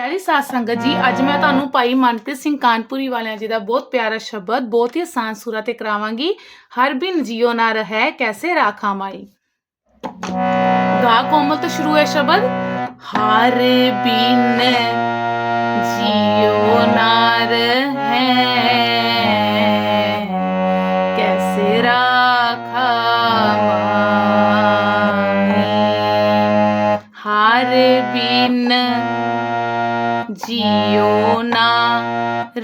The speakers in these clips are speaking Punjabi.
ਪਿਆਰੀ ਸਾਧ ਸੰਗਤ ਜੀ, ਅੱਜ ਮੈਂ ਤੁਹਾਨੂੰ ਭਾਈ ਮਨਪ੍ਰੀਤ ਸਿੰਘ ਕਾਨਪੁਰੀ ਵਾਲਿਆਂ ਜੀ ਦਾ ਬਹੁਤ ਪਿਆਰਾ ਸ਼ਬਦ, ਬਹੁਤ ਹੀ ਆਸਾਨ ਸੂਰਤ ਤੇ ਕਰਾਵਾਂਗੀ। ਹਰ ਬਿਨ ਜਿਉ ਨਾ ਰਹੈ, ਕੈਸੇ ਰਾਖਾ ਮਾਈ ਗਾ ਕੋਮਲ ਤੋਂ ਸ਼ੁਰੂ ਹੈ ਸ਼ਬਦ। ਹਰ ਬਿਨ ਜਿਉ ਨਾ ਰਹੈ, ਕੈਸੇ ਰਾਖਾ ਮਾਈ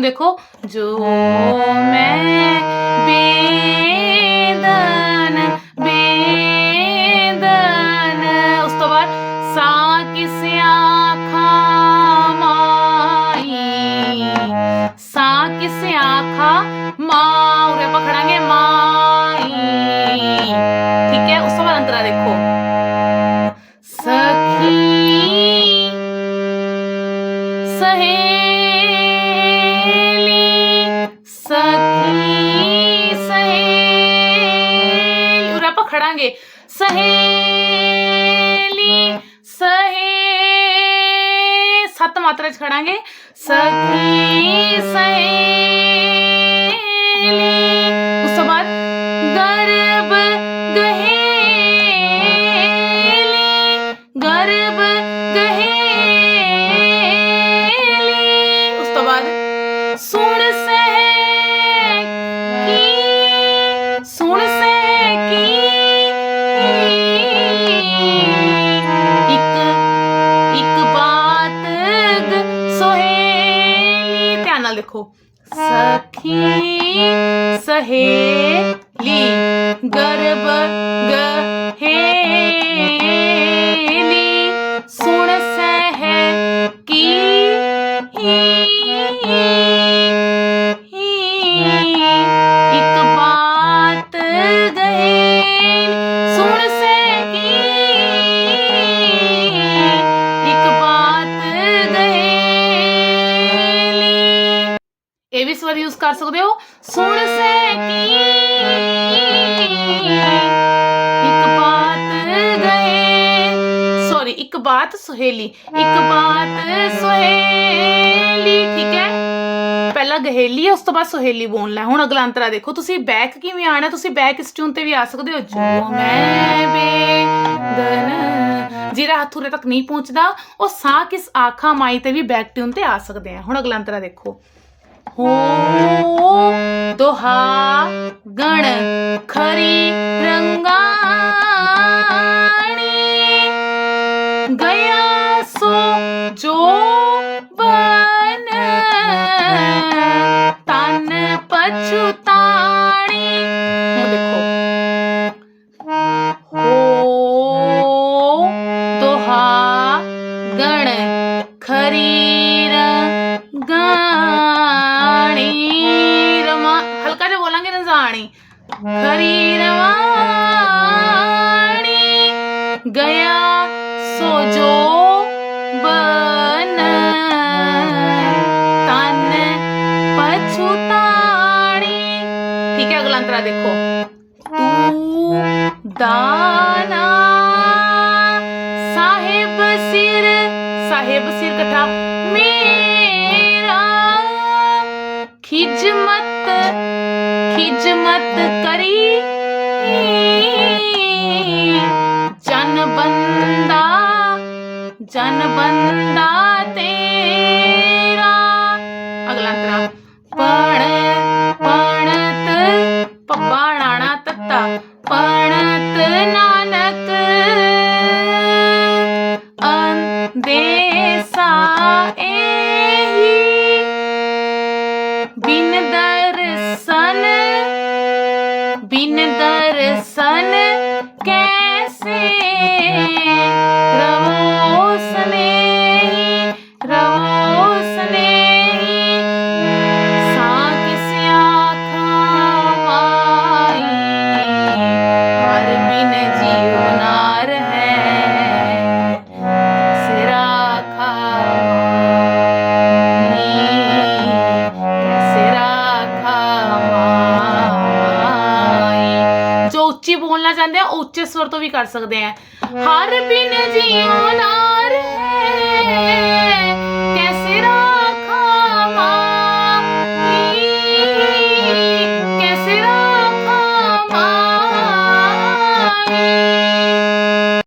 देखो, जो मैं बेदन बेदन। उस तो बाद सा किस आखा माई सा किस आखा माँ पकड़ांगे माई ठीक है, उस तो बाद अंतरा देखो। सखी, सही सहेली सहे सत मात्रा च खड़ांगे सखी सहेली. लिखो। सखी सहेली गर्भ गहेली सुन सह की ही, ही, ही, ਇਹ ਵੀ ਸਵਰ ਯੂਜ਼ ਕਰ ਸਕਦੇ ਹੋ। ਸੁਣ ਸੇ ਕੀ? ਇੱਕ ਬਾਤ ਗਏ। ਸੌਰੀ ਇੱਕ ਬਾਤ ਸੁਹੇਲੀ। ਇੱਕ ਬਾਤ ਸੁਹੇਲੀ, ਠੀਕ ਹੈ? ਪਹਿਲਾਂ ਗਹੇਲੀ ਹੈ, ਉਸ ਤੋਂ ਬਾਅਦ ਸੁਹੇਲੀ ਬੋਲਣਾ ਹੁਣ ਅਗਲਾ ਅੰਤਰਾ ਦੇਖੋ, ਤੁਸੀਂ ਬੈਕ ਕਿਵੇਂ ਆਣਾ ਤੁਸੀਂ ਬੈਕ ਇਸ ਟਿਊਨ ਤੇ ਵੀ ਆ ਸਕਦੇ ਹੋ। ਜੋ ਮੈਂ ਬੇਦਨ ਜਿਹੜਾ ਹੱਥ ਉਰੇ ਤੱਕ ਨਹੀਂ ਪਹੁੰਚਦਾ, ਉਹ ਸਾਹ ਕਿਸ ਆਖਾ ਮਾਈ ਤੇ ਵੀ ਬੈਕ ਟਿਊਨ ਤੇ ਆ ਸਕਦੇ ਆ। ਹੁਣ ਅਗਲਾ ਅੰਤਰਾ ਦੇਖੋ। હું તો હા ગણ ખરી રંગાણી. ગયા સો જો ખરી રવાણી ગયા સોજો બન તન ठीक है, अगला अंतरा देखो। तू दाना, साहेब सिर साहेब सिर कथा ਚਨ ਬੰਦਾ ਤੇਰਾ। ਅਗਲਾ ਤਰਾ। ਪਣ ਪਣਤ ਪੱਪਾ ਨਾਣਾ ਤੱਤਾ। ਪਣਤ ਨਾਨਕ। ਅੰਦੇਸਾ ਏਹੀ। ਬਿਨ ਦਰਸਨ ਬਿਨ ਦਰਸਨ। ਉੱਚੀ ਬੋਲਣਾ ਚਾਹੁੰਦੇ ਆ ਉੱਚੇ ਸਵਰ ਤੋਂ ਵੀ ਕਰ ਸਕਦੇ ਆ। ਹਰ ਬਿਨ ਜਿਉ ਨਾ ਰੇ